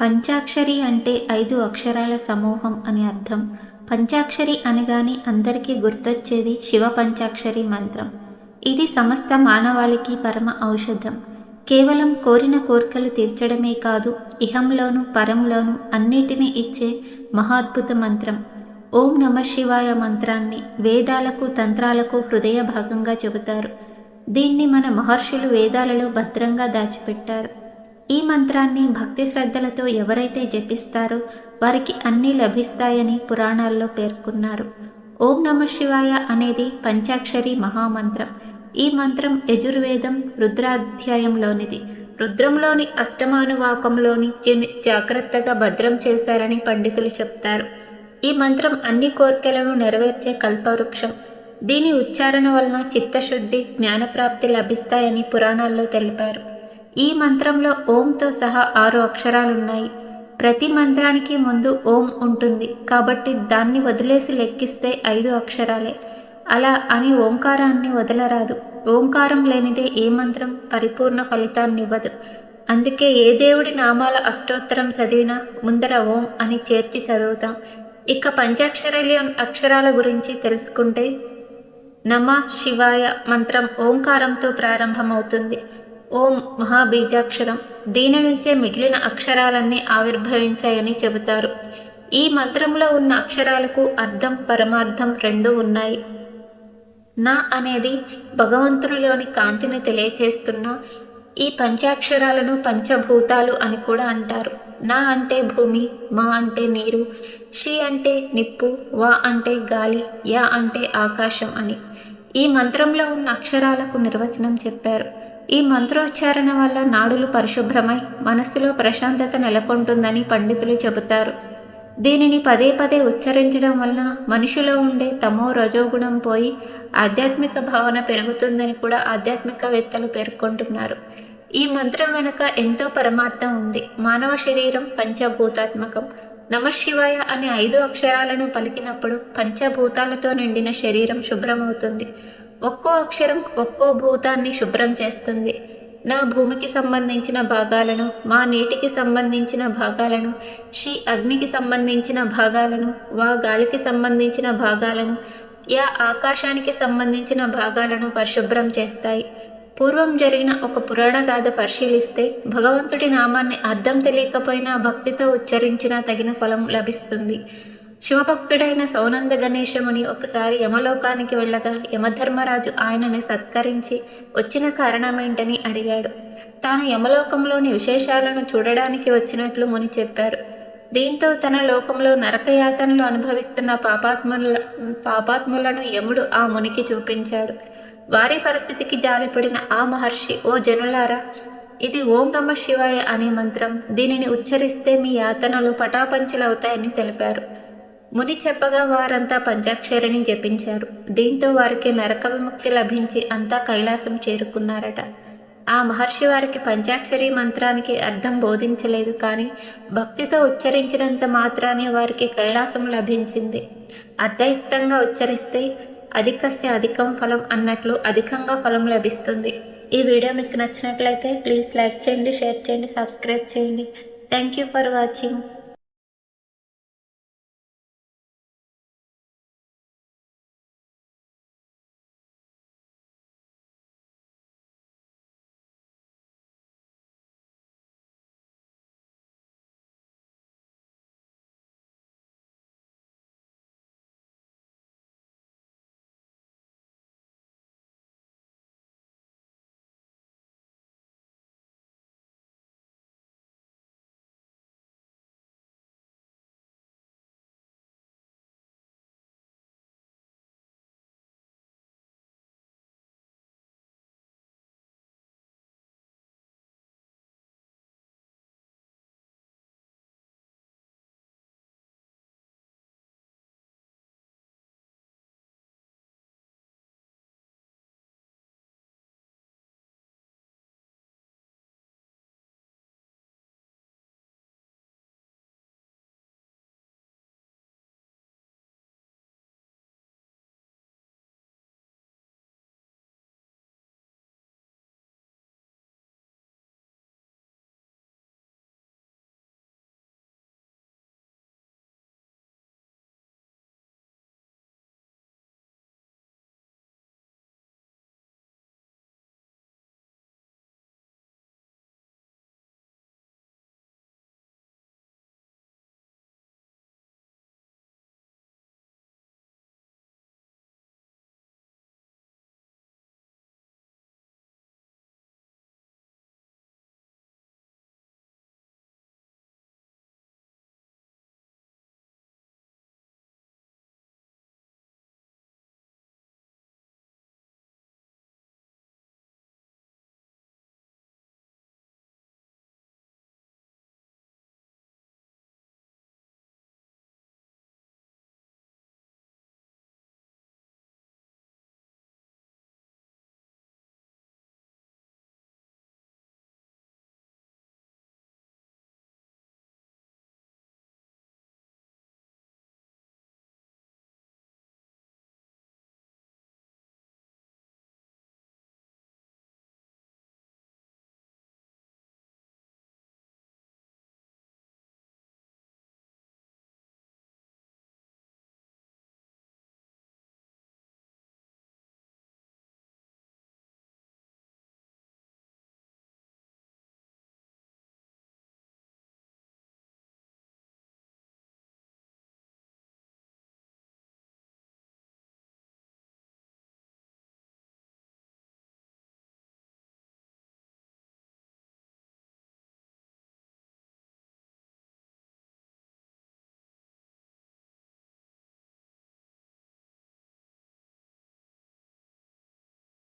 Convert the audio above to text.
పంచాక్షరి అంటే ఐదు అక్షరాల సమూహం అని అర్థం. పంచాక్షరి అనగానే అందరికీ గుర్తొచ్చేది శివ పంచాక్షరి మంత్రం. ఇది సమస్త మానవాళికి పరమ ఔషధం. కేవలం కోరిన కోరికలు తీర్చడమే కాదు ఇహంలోను పరంలోను అన్నిటినీ ఇచ్చే మహాద్భుత మంత్రం. ఓం నమ శివాయ మంత్రాన్ని వేదాలకు తంత్రాలకు హృదయ భాగంగా చెబుతారు. దీన్ని మన మహర్షులు వేదాలలో భద్రంగా దాచిపెట్టారు. ఈ మంత్రాన్ని భక్తి శ్రద్ధలతో ఎవరైతే జపిస్తారో వారికి అన్నీ లభిస్తాయని పురాణాల్లో పేర్కొన్నారు. ఓం నమ శివాయ అనేది పంచాక్షరి మహామంత్రం. ఈ మంత్రం యజుర్వేదం రుద్రాధ్యాయంలోనిది. రుద్రంలోని అష్టమానువాకంలోని జాగ్రత్తగా భద్రం చేశారని పండితులు చెప్తారు. ఈ మంత్రం అన్ని కోరికలను నెరవేర్చే కల్పవృక్షం. దీని ఉచ్చారణ వలన చిత్తశుద్ధి జ్ఞానప్రాప్తి లభిస్తాయని పురాణాల్లో తెలిపారు. ఈ మంత్రంలో ఓంతో సహా ఆరు అక్షరాలున్నాయి. ప్రతి మంత్రానికి ముందు ఓం ఉంటుంది. కాబట్టి దాన్ని వదిలేసి లెక్కిస్తే ఐదు అక్షరాలే. అలా అని ఓంకారాన్ని వదలరాదు. ఓంకారం లేనిదే ఏ మంత్రం పరిపూర్ణ ఫలితాన్ని ఇవ్వదు. అందుకే ఏ దేవుడి నామాల అష్టోత్తరం చదివినా ముందర ఓం అని చేర్చి చదువుతాం. ఇక పంచాక్షరలియం అక్షరాల గురించి తెలుసుకుంటే నమ శివాయ మంత్రం ఓంకారంతో ప్రారంభమవుతుంది. ఓం మహాబీజాక్షరం. దీని నుంచే మిగిలిన అక్షరాలన్నీ ఆవిర్భవించాయని చెబుతారు. ఈ మంత్రంలో ఉన్న అక్షరాలకు అర్థం పరమార్థం రెండూ ఉన్నాయి. నా అనేది భగవంతునిలోని కాంతిని తెలియచేస్తున్న ఈ పంచాక్షరాలను పంచభూతాలు అని కూడా అంటారు. నా అంటే భూమి మా అంటే నీరు షి అంటే నిప్పు వా అంటే గాలి యా అంటే ఆకాశం అని. ఈ మంత్రంలో ఉన్న అక్షరాలకు నిర్వచనం చెప్పారు. ఈ మంత్రోచ్చారణ వల్ల నాడులు పరిశుభ్రమై మనస్సులో ప్రశాంతత నెలకొంటుందని పండితులు చెబుతారు. దీనిని పదే పదే ఉచ్చరించడం వలన మనిషిలో ఉండే తమో రజోగుణం పోయి ఆధ్యాత్మిక భావన పెరుగుతుందని కూడా ఆధ్యాత్మికవేత్తలు పేర్కొంటున్నారు. ఈ మంత్రం వెనుక ఎంతో పరమార్థం ఉంది. మానవ శరీరం పంచభూతాత్మకం. నమశివాయ అనే ఐదు అక్షరాలను పలికినప్పుడు పంచభూతాలతో నిండిన శరీరం శుభ్రమవుతుంది. ఒక్కో అక్షరం ఒక్కో భూతాన్ని శుభ్రం చేస్తుంది. నా భూమికి సంబంధించిన భాగాలను మా నీటికి సంబంధించిన భాగాలను షి అగ్నికి సంబంధించిన భాగాలను వా గాలికి సంబంధించిన భాగాలను యా ఆకాశానికి సంబంధించిన భాగాలను పరిశుభ్రం చేస్తాయి. పూర్వం జరిగిన ఒక పురాణ గాథ పరిశీలిస్తే భగవంతుడి నామాన్ని అర్థం తెలియకపోయినా భక్తితో ఉచ్చరించినా తగిన ఫలం లభిస్తుంది. శివభక్తుడైన సౌనంద గణేశముని ఒకసారి యమలోకానికి వెళ్ళగా యమధర్మరాజు ఆయనని సత్కరించి వచ్చిన కారణమేంటని అడిగాడు. తాను యమలోకంలోని విశేషాలను చూడడానికి వచ్చినట్లు ముని చెప్పారు. దీంతో తన లోకంలో నరకయాతనలు అనుభవిస్తున్న పాపాత్ముల పాపాత్ములను యముడు ఆ మునికి చూపించాడు. వారి పరిస్థితికి జాలిపడిన ఆ మహర్షి ఓ జనులారా ఇది ఓం నమ శివాయ అనే మంత్రం దీనిని ఉచ్చరిస్తే మీ యాతనలు పటాపంచలవుతాయని తెలిపారు. ముని చెప్పగా వారంతా పంచాక్షరిని జపించారు. దీంతో వారికి నరక విముక్తి లభించి అంతా కైలాసం చేరుకున్నారట. ఆ మహర్షి వారికి పంచాక్షరి మంత్రానికి అర్థం బోధించలేదు కానీ భక్తితో ఉచ్చరించినంత మాత్రానే వారికి కైలాసం లభించింది. అర్థయుక్తంగా ఉచ్చరిస్తే అధికస్య అధికం ఫలం అన్నట్లు అధికంగా ఫలం లభిస్తుంది. ఈ వీడియో మీకు నచ్చినట్లయితే ప్లీజ్ లైక్ చేయండి షేర్ చేయండి సబ్స్క్రైబ్ చేయండి. Thank you for watching.